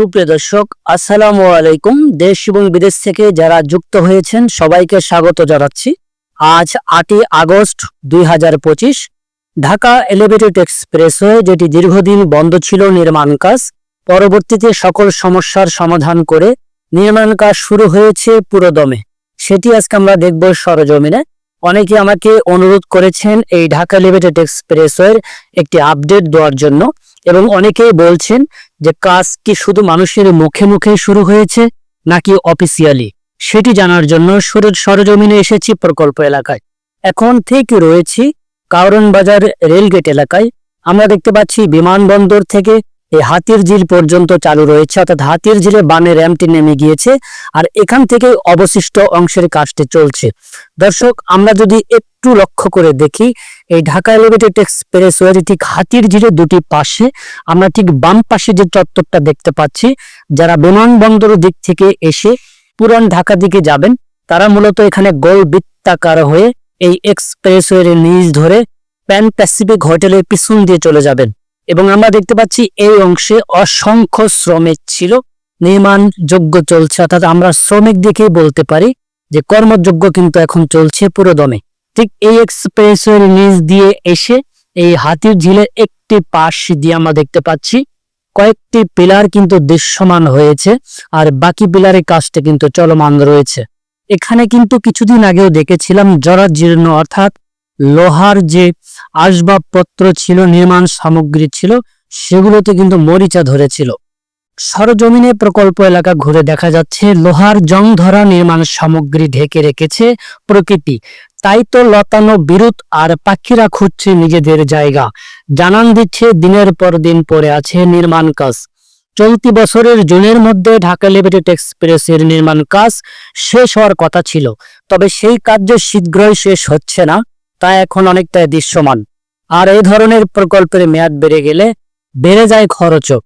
সুপ্রিয় দর্শক, আসসালামু আলাইকুম। দেশ এবং বিদেশ থেকে যারা যুক্ত হয়েছেন, সবাইকে স্বাগত জানাচ্ছি। আজ আটই আগস্ট দুই হাজার পঁচিশ, ঢাকা এলিভেটেড এক্সপ্রেসওয়ে, যেটি দীর্ঘদিন বন্ধ ছিল নির্মাণ কাজ, পরবর্তীতে সকল সমস্যার সমাধান করে নির্মাণ কাজ শুরু হয়েছে পুরোদমে। সেটি আজকে আমরা দেখব সরজমিনে। অনেকে আমাকে অনুরোধ করেছেন এই ঢাকা এলিভেটেড এক্সপ্রেসওয়ের একটি আপডেট দেওয়ার জন্য। এবং অনেকেই বলছেন যে কাজ কি শুধু মানুষের মুখে মুখে শুরু হয়েছে নাকি অফিসিয়ালি সেটি জানার জন্য সুরজ সরজমিনে এসেছি প্রকল্প এলাকায়। এখন থেকে রয়েছি কাউরন বাজার রেলগেট এলাকায়। আমরা দেখতে পাচ্ছি বিমানবন্দর থেকে এই হাতির ঝিল পর্যন্ত চালু রয়েছে, অর্থাৎ হাতির ঝিলে বানের র্যাম্পটি নেমে গিয়েছে আর এখান থেকে অবশিষ্ট অংশের কাজটি চলছে। দর্শক, আমরা যদি একটু লক্ষ্য করে দেখি, এই ঢাকা এলিভেটেড এক্সপ্রেসওয়ের ঠিক হাতির ঝিলে দুটি পাশে আমরা ঠিক বাম পাশে যে চত্বরটা দেখতে পাচ্ছি, যারা বিমানবন্দর দিক থেকে এসে পুরান ঢাকা দিকে যাবেন, তারা মূলত এখানে গোল বৃত্তাকার হয়ে এই এক্সপ্রেসওয়ের নিচ ধরে প্যান প্যাসিফিক হোটেলের পিছন দিয়ে চলে যাবেন। এবং আমরা দেখতে পাচ্ছি এই অংশে অসংখ্য শ্রমিক ছিল, নির্মাণ যোগ্য চলছে, অর্থাৎ আমরা শ্রমিক দেখেই বলতে পারি যে কর্মযোগ্য কিন্তু এখন চলছে পুরো দমে ঠিক এই এক্সপ্রেসওয়ের নিচ দিয়ে এসে এই হাতির ঝিলের একটি পাশ দিয়ে আমরা দেখতে পাচ্ছি, কয়েকটি পিলার কিন্তু দৃশ্যমান হয়েছে আর বাকি পিলারের কাজটা কিন্তু চলমান রয়েছে। এখানে কিন্তু কিছুদিন আগেও দেখেছিলাম জরাজীর্ণ, অর্থাৎ লোহার যে আসবাবপত্র ছিল, নির্মাণ সামগ্রী ছিল, সেগুলোতে কিন্তু মরিচা ধরেছিল। সরজমিনে প্রকল্প এলাকা ঘুরে দেখা যাচ্ছে, লোহার জং ধরা নির্মাণ সামগ্রী ঢেকে রেখেছে প্রকৃতি। তাই তো লতানো বিরুৎ আর পাখিরা খুঁজছে নিজেদের জায়গা। জানান দিচ্ছে, দিনের পর দিন পরে আছে নির্মাণ কাজ। চলতি বছরের জুনের মধ্যে ঢাকা লিমিটেড এক্সপ্রেসের নির্মাণ কাজ শেষ হওয়ার কথা ছিল, তবে সেই কার্য শীঘ্রই শেষ হচ্ছে না। তা এখন অনেকটাই দৃশ্যমান। আর এই ধরনের প্রকল্পের মেয়াদ বেড়ে গেলে বেড়ে যায় খরচও।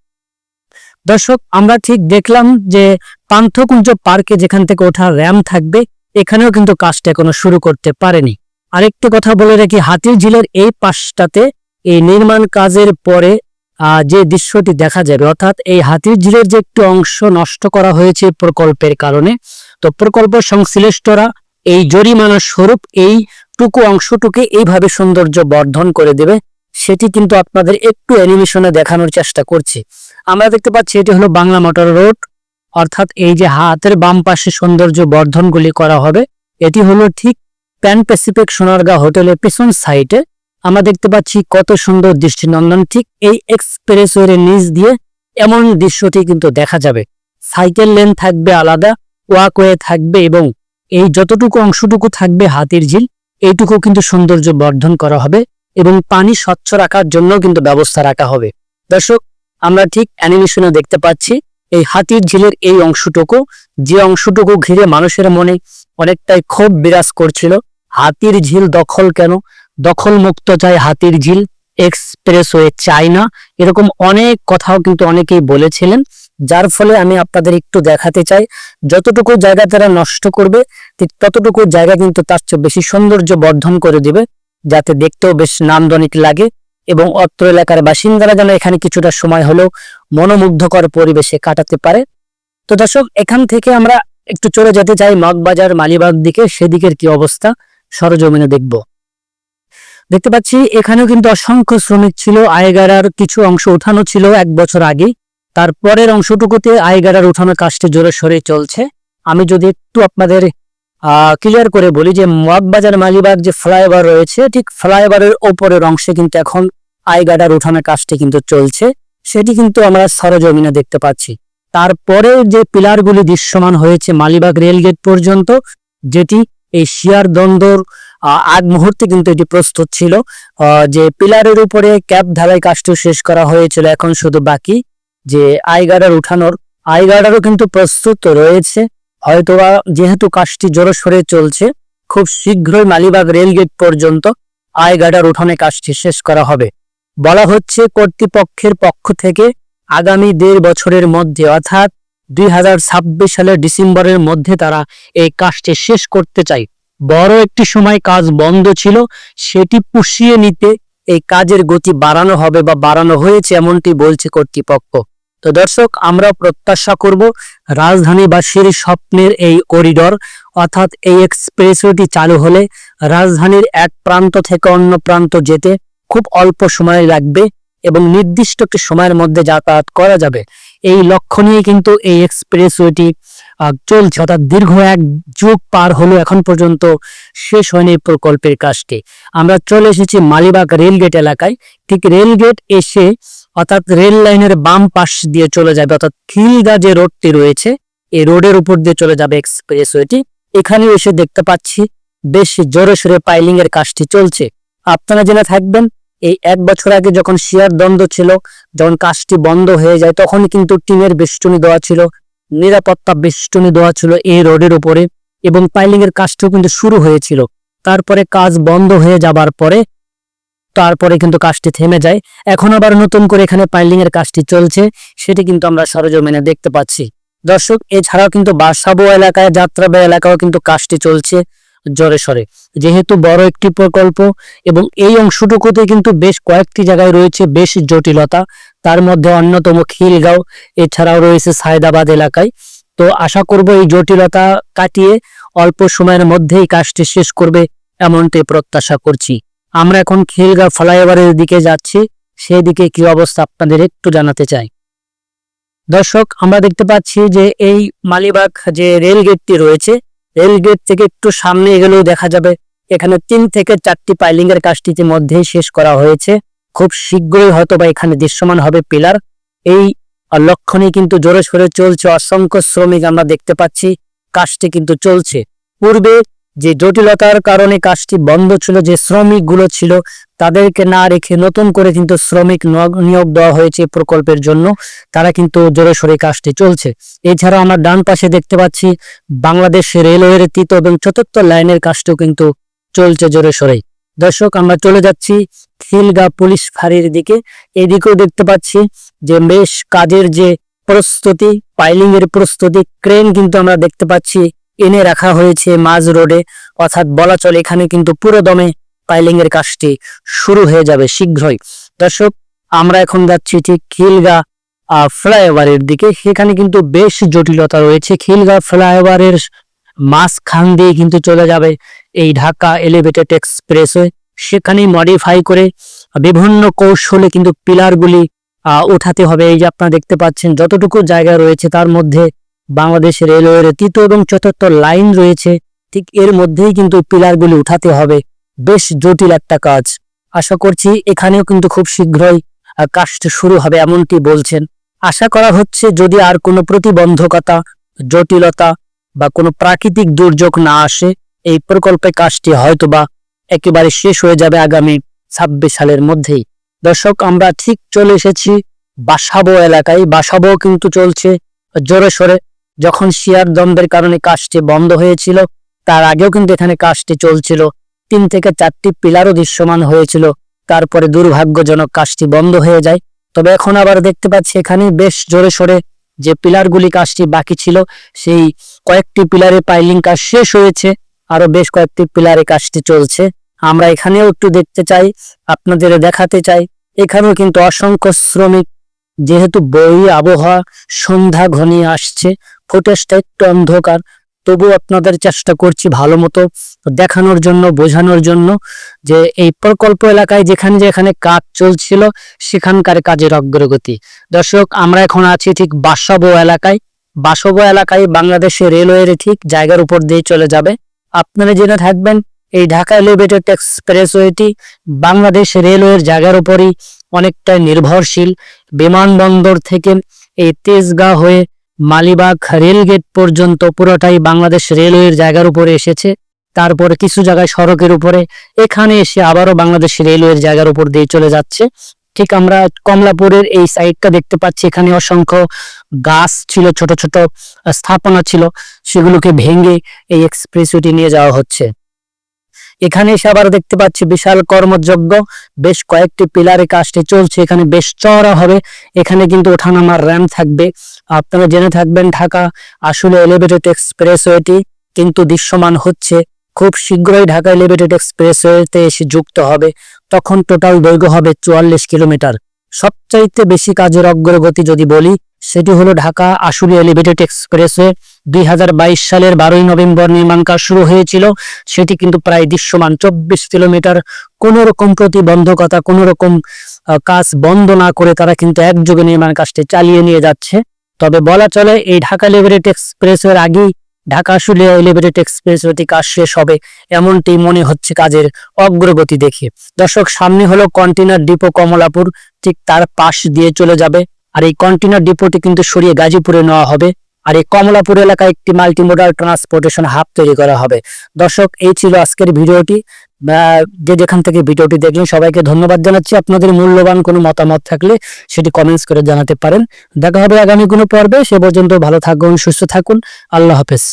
দর্শক, আমরা ঠিক দেখলাম যে পান্থকুঞ্জ পার্কে যেখান থেকে ওঠার র্যাম থাকবে, এখানেও কিন্তু কাজটা এখনও শুরু করতে পারেনি। আরেকটি কথা বলে রাখি, হাতির ঝিলের এই পাশটাতে এই নির্মাণ কাজের পরে যে দৃশ্যটি দেখা যাবে অর্থাৎ এই হাতির ঝিলের যে একটি অংশ নষ্ট করা হয়েছে প্রকল্পের কারণে, তো প্রকল্প সংশ্লিষ্টরা এই জরিমানা স্বরূপ এই টুকু অংশটুকে এইভাবে সৌন্দর্য বর্ধন করে দেবে, সেটি কিন্তু আপনাদের একটু অ্যানিমেশনে দেখানোর চেষ্টা করছি। আমরা দেখতে পাচ্ছি এটি হলো বাংলা মোটর রোড অর্থাৎ এই যে হাতের বাম পাশে সৌন্দর্য বর্ধনগুলি করা হবে, এটি হলো ঠিক প্যান প্যাসিফিক সোনারগাঁ হোটেলের পেছন সাইডে আমরা দেখতে পাচ্ছি কত সুন্দর দৃষ্টিনন্দন, ঠিক এই এক্সপ্রেসওয়ের নিচ দিয়ে এমন দৃশ্যটি কিন্তু দেখা যাবে। সাইকেল লেন থাকবে আলাদা ওয়াকওয়ে থাকবে এবং এই যতটুকু অংশটুকু থাকবে হাতির ঝিল এইটুকু কিন্তু সৌন্দর্য বর্ধন করা হবে এবং পানি স্বচ্ছ রাখার জন্য কিন্তু ব্যবস্থা রাখা হবে। দর্শক, আমরা ঠিক অ্যানিমেশনে দেখতে পাচ্ছি, এই হাতির ঝিলের এই অংশটুকু, যে অংশটুকু ঘিরে মানুষের মনে অনেকটাই ক্ষোভ বিরাজ করছিল, হাতির ঝিল দখল কেন? দখল মুক্ত চাই হাতির ঝিল এক্সপ্রেস এক্সপ্রেসওয়ে চাই না এরকম অনেক কথাও কিন্তু অনেকেই বলেছিলেন। যার ফলে আমি আপনাদের একটু দেখাতে চাই, যতটুকু জায়গা তারা নষ্ট করবে, ঠিক ততটুকু জায়গা কিন্তু তার চেয়ে বেশি সৌন্দর্য বর্ধন করে দিবে, যাতে দেখতেও বেশ নামদনিক লাগে এবং অত্র এলাকার বাসিন্দারা যেন এখানে কিছুটা সময় হলেও মনোমুগ্ধকর পরিবেশে কাটাতে পারে। তো দর্শক, এখান থেকে আমরা একটু চলে যেতে চাই মগবাজার মালিবাগ দিকে, সেদিকের কি অবস্থা সরজমিনে দেখব। দেখতে পাচ্ছি, এখানেও কিন্তু অসংখ্য শ্রমিক ছিল, আয়গারার কিছু অংশ উঠানো ছিল এক বছর আগে তারপরের অংশটুকুতে আয়গারার উঠানোর কাজটি জোরে সরে চলছে। আমি যদি একটু আপনাদের ক্লিয়ার করে বলি যে মগবাজার মালিবাগ যে ফ্লাইওভার রয়েছে, ঠিক ফ্লাইওভারের ওপরের অংশে কিন্তু এখন আইগাডার উঠানোর কাজটি কিন্তু চলছে। সেটি কিন্তু আমরা সরজমিনে দেখতে পাচ্ছি। তারপরে যে পিলারগুলি দৃশ্যমান হয়েছে মালিবাগ রেলগেট পর্যন্ত, যেটি এই শিয়ার দ্বন্দ্বর আগ মুহূর্তে কিন্তু এটি প্রস্তুত ছিল। যে পিলারের উপরে ক্যাপ ঢালাই কাজটি শেষ করা হয়েছিল, এখন শুধু বাকি। যে আইগাডার উঠানোর, আইগাডারও কিন্তু প্রস্তুত রয়েছে। হয়তোবা যেহেতু কাজটি জোরসোরে চলছে, খুব শীঘ্রই মালিবাগ রেলগেট পর্যন্ত আয়গাডার উঠানে কাজটি শেষ করা হবে। বলা হচ্ছে কর্তৃপক্ষের পক্ষ থেকে আগামী দেড় বছরের মধ্যে, অর্থাৎ দুই হাজার ছাব্বিশ সালের ডিসেম্বরের মধ্যে তারা এই কাজটি শেষ করতে চায়। বড় একটি সময় কাজ বন্ধ ছিল, সেটি পুষিয়ে নিতে এই কাজের গতি বাড়ানো হবে বা বাড়ানো হয়েছে, এমনটি বলছে কর্তৃপক্ষ। তো দর্শক, আমরা প্রত্যাশা করব রাজধানীবাসীর স্বপ্নের এই করিডর অর্থাৎ এই এক্সপ্রেসওয়েটি চালু হলে রাজধানীর এক প্রান্ত থেকে অন্য প্রান্ত যেতে খুব অল্প সময় লাগবে এবং নির্দিষ্ট একটি সময়ের মধ্যে যাতায়াত করা যাবে। এই লক্ষ্য নিয়ে কিন্তু এই এক্সপ্রেসওয়েটি চলছে, অর্থাৎ দীর্ঘ এক যুগ পার হলো এখন পর্যন্ত শেষ হয়নি এই প্রকল্পের কাজটি। আমরা চলে এসেছি মালিবাগ রেলগেট এলাকায়। ঠিক রেলগেট এসে অর্থাৎ রেল লাইনের বাম পাশ দিয়ে চলে যাবে, অর্থাৎ খিলগা যে রোডটি রয়েছে, এই রোডের উপর দিয়ে চলে যাবে এক্সপ্রেসওয়েটি। এখানে এসে দেখতে পাচ্ছি বেশ জোরে সোরে পাইলিং এর কাজটি চলছে। আপনারা জেনে থাকবেন, এই এক বছর আগে যখন শেয়ার দ্বন্দ্ব ছিল, যখন কাজটি বন্ধ হয়ে যায়, তখন কিন্তু টিনের বেষ্টনী দেওয়া ছিল, নিরাপত্তা বেষ্টনী দেওয়া ছিল এই রোডের উপরে এবং পাইলিং এর কাজটিও কিন্তু শুরু হয়েছিল। তারপরে কাজ বন্ধ হয়ে যাবার পরে তারপরে কিন্তু কাজটি থেমে যায়। এখন আবার নতুন করে এখানে পাইলিং এর কাজটি চলছে, সেটি কিন্তু আমরা সরজমিনে দেখতে পাচ্ছি। দর্শক, এছাড়াও কিন্তু বাসাবো এলাকায়, যাত্রাবাড়ি এলাকাও কিন্তু কাজটি চলছে জোরে সরে। যেহেতু বড় একটি প্রকল্প এবং এই অংশটুকুতে কিন্তু বেশ কয়েকটি জায়গায় রয়েছে বেশ জটিলতা, তার মধ্যে অন্যতম খিলগাঁও, এছাড়াও রয়েছে সায়দাবাদ এলাকায়। তো আশা করব এই জটিলতা কাটিয়ে অল্প সময়ের মধ্যেই কাজটি শেষ করবে এমনটি প্রত্যাশা করছি। আমরা এখন খিলগাঁও ফ্লাইওভারের দিকে যাচ্ছি। সেই দিকে কি অবস্থা আপনাদের একটু জানাতে চাই। দর্শক, আমরা দেখতে পাচ্ছি যে এই মালিবাগ যে রেল গেটটি রয়েছে রেল গেট থেকে একটু সামনে এগেলেও দেখা যাবে। এখানে তিন থেকে চারটি পাইলিং এর কাজটি ইতিমধ্যেই শেষ করা হয়েছে। খুব শীঘ্রই হয়তো বা এখানে দৃশ্যমান হবে পিলার। এই লক্ষণে কিন্তু জোরে সোরে চলছে, অসংখ্য শ্রমিক আমরা দেখতে পাচ্ছি। কাজটি কিন্তু চলছে। পূর্বে যে জটিলতার কারণে কাজটি বন্ধ ছিল, যে শ্রমিকগুলো ছিল, তাদেরকে না রেখে নতুন করে কিন্তু শ্রমিক নিয়োগ- দেওয়া হয়েছে প্রকল্পের জন্য। তারা কিন্তু জোরে সোরে কাজটি চলছে। এছাড়া আমরা ডান পাশে দেখতে পাচ্ছি, বাংলাদেশ রেলওয়ের তৃতীয় এবং চতুর্থ লাইনের কাজটিও কিন্তু চলছে জোরে সোরে। দর্শক, আমরা চলে যাচ্ছি খিলগা পুলিশ ফাঁড়ির দিকে। এদিকেও দেখতে পাচ্ছি যে বেশ কাজের যে প্রস্তুতি পাইলিং এর প্রস্তুতি, ক্রেন কিন্তু আমরা দেখতে পাচ্ছি এনে রাখা হয়েছে মাঝ রোডে। অর্থাৎ বলা চলে এখানে কিন্তু পুরো দমে পাইলিং এর কাজটি শুরু হয়ে যাবে শীঘ্রই। দর্শক, আমরা এখন যাচ্ছি ঠিক খিলগা ফ্লাইওভারের দিকে। সেখানে কিন্তু বেশ জটিলতা রয়েছে। খিলগা ফ্লাইওভারের মাঝখান দিয়ে কিন্তু চলে যাবে এই ঢাকা এলিভেটেড এক্সপ্রেসওয়ে। সেখানেই মডিফাই করে বিভিন্ন কৌশলে কিন্তু পিলারগুলি উঠাতে হবে। এই যে আপনারা দেখতে পাচ্ছেন, যতটুকু জায়গা রয়েছে তার মধ্যে বাংলাদেশ রেলওয়ের তৃতীয় এবং চতুর্থ লাইন রয়েছে। ঠিক এর মধ্যেই কিন্তু পিলারগুলি উঠাতে হবে। বেশ জটিল একটা কাজ। আশা করছি এখানেও কিন্তু খুব শীঘ্রই কাজটা শুরু হবে এমনটি বলছেন। আশা করা হচ্ছে যদি আর কোনো প্রতিবন্ধকতা, জটিলতা বা কোনো প্রাকৃতিক দুর্যোগ না আসে, এই প্রকল্পে কাজটি হয়তোবা একেবারে শেষ হয়ে যাবে আগামী ছাব্বিশ সালের মধ্যেই। দর্শক, আমরা ঠিক চলে এসেছি বাসাবো এলাকায়। বাসাবো কিন্তু চলছে জোরে সোরে। যখন শিয়ার দ্বন্দ্বের কারণে কাজটি বন্ধ হয়েছিল, তার আগেও কিন্তু এখানে কাজটি চলছিল। তিন থেকে চারটি পিলারও দৃশ্যমান হয়েছিল। তারপরে দুর্ভাগ্যজনক কাজটি বন্ধ হয়ে যায়। তবে এখন আবার দেখতে পাচ্ছি এখানে বেশ জোরে সোরে যে পিলারগুলি কাজটি বাকি ছিল, সেই কয়েকটি পিলারে পাইলিং কাজ শেষ হয়েছে। আরও বেশ কয়েকটি পিলারে কাজটি চলছে। আমরা এখানেও একটু দেখতে চাই, আপনাদের দেখাতে চাই। এখানেও কিন্তু অসংখ্য শ্রমিক, যেহেতু বই আবহাওয়া সন্ধ্যা ঘনিয়ে আসছে ফুটেজটা একটু অন্ধকার। তবু আপনাদের চেষ্টা করছি ভালো মতো দেখানোর জন্য, বোঝানোর জন্য যে এই প্রকল্প এলাকায় যেখানে যেখানে কাজ চলছিল, সেখানকার কাজের অগ্রগতি। দর্শক, আমরা এখন আছি ঠিক বাসাবো এলাকায়। বাসবো এলাকায় বাংলাদেশের রেলওয়ের ঠিক জায়গার উপর দিয়ে চলে যাবে। আপনারা জেনে থাকবেন, এই ঢাকা এলিভেটেড এক্সপ্রেসওয়েটি বাংলাদেশ রেলওয়ের জায়গার উপরই অনেকটা নির্ভরশীল। বিমানবন্দর থেকে এই তেজগাঁ হয়ে মালিবাগ রেলগেট পর্যন্ত পুরোটাই বাংলাদেশ রেলওয়ের জায়গার উপরে এসেছে। তারপর কিছু জায়গায় সড়কের উপরে, এখানে এসে আবারও বাংলাদেশ রেলওয়ের জায়গার উপর দিয়ে চলে যাচ্ছে। ঠিক আমরা কমলাপুরের এই সাইডটা দেখতে পাচ্ছি, এখানে অসংখ্য গাছ ছিল, ছোট ছোট স্থাপনা ছিল, সেগুলোকে ভেঙে এই এক্সপ্রেসওয়েটি নিয়ে যাওয়া হচ্ছে। এখানে এসে আবার দেখতে পাচ্ছি, বিশাল কর্মযজ্ঞ। বেশ কয়েকটি পিলারে কাজটি চলছে, এখানে বেশ চওড়া হবে। এখানে কিন্তু ওঠানামার র্যাম থাকবে। আপনারা জেনে থাকবেন, ঢাকা আসলে এলিভেটেড এক্সপ্রেসওয়েটি কিন্তু দৃশ্যমান হচ্ছে। খুব শীঘ্রই ঢাকা এলিভেটেড এক্সপ্রেসওয়েতে এসে যুক্ত হবে। তখন টোটাল দৈর্ঘ্য হবে চুয়াল্লিশ কিলোমিটার। সবচাইতে বেশি কাজের অগ্রগতি যদি বলি সেটি হলো ঢাকা আশুলিয়া এলিভেটেড এক্সপ্রেসওয়ে। দুই হাজার বাইশ সালের বারোই নভেম্বর নির্মাণ কাজ শুরু হয়েছিল। সেটি কিন্তু প্রায় দৃশ্যমান। চব্বিশ কিলোমিটার। কোনো রকম প্রতিবন্ধকতা, কোনো রকম কাজ বন্ধ না করে তারা কিন্তু একযোগে নির্মাণ কাজটি চালিয়ে নিয়ে যাচ্ছে। তবে বলা চলে, এই ঢাকা এলিভেটেড এক্সপ্রেসওয়ের আগেই ঢাকা আশুলিয়া এলিভেটেড এক্সপ্রেসওয়েটি কাজ শেষ হবে, এমনটি মনে হচ্ছে কাজের অগ্রগতি দেখে। দর্শক, সামনে হলো কন্টেনার ডিপো কমলাপুর। ঠিক তার পাশ দিয়ে চলে যাবে। আর এই কন্টেনার ডিপোটি কিন্তু সরিয়ে গাজীপুরে নেওয়া হবে। আর এই কমলাপুর এলাকায় একটি মাল্টিমোডাল ট্রান্সপোর্টেশন হাব তৈরি করা হবে। দর্শক, এই ছিল আজকের ভিডিওটি। যে যেখান থেকে ভিডিওটি দেখলেন, সবাইকে ধন্যবাদ জানাচ্ছি। আপনাদের মূল্যবান কোনো মতামত থাকলে সেটি কমেন্টস করে জানাতে পারেন। দেখা হবে আগামী কোনো পর্বে। সে পর্যন্ত ভালো থাকুন, সুস্থ থাকুন। আল্লাহ হাফেজ।